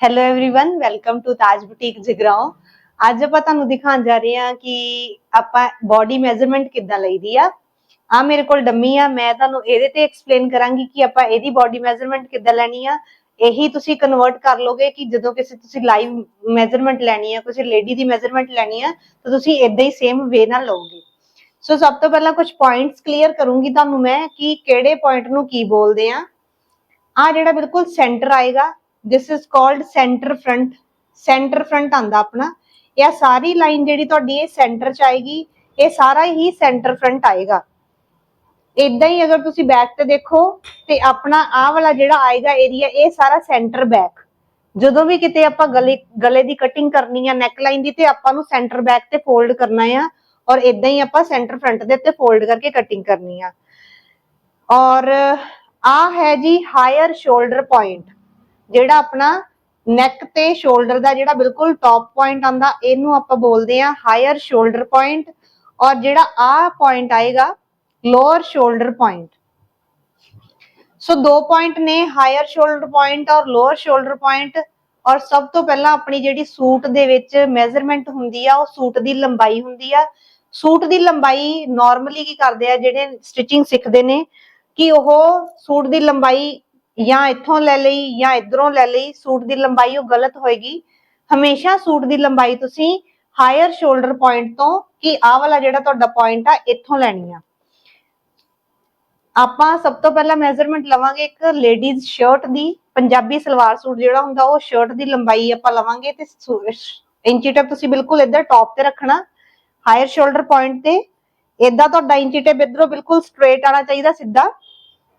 hello everyone welcome to Taj boutique Jagraon ਅੱਜ ਆਪਾਂ ਤੁਹਾਨੂੰ ਦਿਖਾਉਣ ਜਾ ਰਹੇ ਹਾਂ ਕਿ ਆਪਾਂ ਬਾਡੀ ਮੈਜ਼ਰਮੈਂਟ ਕਿੱਦਾਂ ਲਈਦੀ ਆ ਆ ਮੇਰੇ ਕੋਲ ਡੰਮੀ ਆ ਮੈਂ ਤੁਹਾਨੂੰ ਇਹਦੇ ਤੇ ਐਕਸਪਲੇਨ ਕਰਾਂਗੀ ਕਿ ਆਪਾਂ ਇਹਦੀ ਬਾਡੀ ਮੈਜ਼ਰਮੈਂਟ ਕਿੱਦਾਂ ਲੈਣੀ ਆ ਇਹੀ ਤੁਸੀਂ ਕਨਵਰਟ ਕਰ ਲੋਗੇ ਕਿ ਜਦੋਂ ਕਿਸੇ ਤੁਸੀਂ ਲਾਈਵ ਮੈਜ਼ਰਮੈਂਟ ਲੈਣੀ ਆ ਕਿਸੇ ਲੇਡੀ ਦੀ ਮੈਜ਼ਰਮੈਂਟ ਲੈਣੀ ਆ ਤਾਂ ਤੁਸੀਂ ਇਦਾਂ ਹੀ ਸੇਮ ਵੇ ਨਾਲ ਲਓਗੇ ਸੋ ਸਭ ਤੋਂ ਪਹਿਲਾਂ ਕੁਝ ਪੁਆਇੰਟਸ ਕਲੀਅਰ ਕਰੂੰਗੀ ਤੁਹਾਨੂੰ ਮੈਂ ਕਿ ਕਿਹੜੇ ਪੁਆਇੰਟ ਨੂੰ ਕੀ ਬੋਲਦੇ ਆ ਆ ਜਿਹੜਾ ਬਿਲਕੁਲ ਸੈਂਟਰ ਆਏਗਾ this is called centre front centre front ਆਂਦਾ ਆਪਣਾ। ਇਹ ਸਾਰੀ ਲਾਈਨ ਜਿਹੜੀ ਤੁਹਾਡੀ ਇਹ ਸੈਂਟਰ ਚ ਆਏਗੀ, ਇਹ ਸਾਰਾ ਹੀ ਸੈਂਟਰ ਫਰੰਟ ਆਏਗਾ। ਇਦਾਂ ਹੀ ਅਗਰ ਤੁਸੀਂ ਬੈਕ ਤੇ ਦੇਖੋ ਤੇ ਆਪਣਾ ਆਹ ਵਾਲਾ ਜਿਹੜਾ ਆਏਗਾ ਏਰੀਆ ਇਹ ਸਾਰਾ ਸੈਂਟਰ ਬੈਕ ਜਦੋਂ ਵੀ ਕਿਤੇ ਆਪਾਂ ਗਲੇ ਗਲੇ ਦੀ ਕਟਿੰਗ ਕਰਨੀ ਆ ਨੈਕ ਲਾਈਨ ਦੀ, ਤੇ ਆਪਾਂ ਨੂੰ ਸੈਂਟਰ ਬੈਕ ਤੇ ਫੋਲਡ ਕਰਨਾ ਆ। ਔਰ ਇਦਾਂ ਹੀ ਆਪਾਂ ਸੈਂਟਰ ਫਰੰਟ ਦੇ ਉੱਤੇ ਫੋਲਡ ਕਰਕੇ ਕਟਿੰਗ ਕਰਨੀ ਆ। ਔਰ ਆ ਹੈ ਜੀ ਹਾਇਰ ਸ਼ੋਲਡਰ ਪੁਆਇੰਟ ਜਿਹੜਾ ਆਪਣਾ ਨੈਕ ਤੇ ਸ਼ੋਲਡਰ ਦਾ ਜਿਹੜਾ ਬਿਲਕੁਲ ਟਾਪ ਪੁਆਇੰਟ ਆਂਦਾ ਇਹਨੂੰ ਆਪਾਂ ਬੋਲਦੇ ਆ ਹਾਇਰ ਸ਼ੋਲਡਰ ਪੁਆਇੰਟ ਔਰ ਜਿਹੜਾ ਆ ਪੁਆਇੰਟ ਆਏਗਾ ਲੋਅਰ ਸ਼ੋਲਡਰ ਪੁਆਇੰਟ ਸੋ ਦੋ ਪੁਆਇੰਟ ਨੇ ਹਾਇਰ ਸ਼ੋਲਡਰ ਪੁਆਇੰਟ ਔਰ ਲੋਅਰ ਸ਼ੋਲਡਰ ਪੁਆਇੰਟ ਔਰ ਸਭ ਤੋਂ ਪਹਿਲਾਂ ਆਪਣੀ ਜਿਹੜੀ ਸੂਟ ਦੇ ਵਿੱਚ ਮੈਜ਼ਰਮੈਂਟ ਹੁੰਦੀ ਆ, ਉਹ ਸੂਟ ਦੀ ਲੰਬਾਈ ਹੁੰਦੀ ਆ। ਸੂਟ ਦੀ ਲੰਬਾਈ ਨਾਰਮਲੀ ਕੀ ਕਰਦੇ ਆ, ਜਿਹੜੇ ਸਟਿਚਿੰਗ ਸਿੱਖਦੇ ਨੇ, ਕਿ ਉਹ ਸੂਟ ਦੀ ਲੰਬਾਈ ਜਾਂ ਇੱਥੋਂ ਲੈ ਲਈ ਜਾਂ ਇਧਰੋਂ ਲੈ ਲਈ, ਸੂਟ ਦੀ ਲੰਬਾਈ ਉਹ ਗਲਤ ਹੋਏਗੀ। ਹਮੇਸ਼ਾ ਸੂਟ ਦੀ ਲੰਬਾਈ ਤੁਸੀਂ ਹਾਇਰ ਸ਼ੋਲਡਰ ਪੁਆਇੰਟ ਤੋਂ ਕਿ ਆਹ ਵਾਲਾ ਜਿਹੜਾ ਤੁਹਾਡਾ ਪੁਆਇੰਟ ਆ, ਇੱਥੋਂ ਲੈਣੀ ਆ। ਆਪਾਂ ਸਭ ਤੋਂ ਪਹਿਲਾਂ ਮੈਜ਼ਰਮੈਂਟ ਲਵਾਂਗੇ ਇੱਕ ਲੇਡੀਜ਼ ਸ਼ਰਟ ਦੀ, ਪੰਜਾਬੀ ਸਲਵਾਰ ਸੂਟ ਜਿਹੜਾ ਹੁੰਦਾ ਉਹ ਸ਼ਰਟ ਦੀ ਲੰਬਾਈ ਆਪਾਂ ਲਵਾਂਗੇ ਤੇ ਇੰਚੀ ਟੇਪ ਤੁਸੀਂ ਬਿਲਕੁਲ ਇੱਧਰ ਟੌਪ ਤੇ ਰੱਖਣਾ ਹਾਇਰ ਸ਼ੋਲਡਰ ਪੁਆਇੰਟ ਤੇ। ਇਦਾਂ ਤੁਹਾਡਾ ਇੰਚੀ ਟੇਪ ਇਧਰੋਂ ਬਿਲਕੁਲ ਸਟ੍ਰੇਟ ਆਣਾ ਚਾਹੀਦਾ ਸਿੱਧਾ।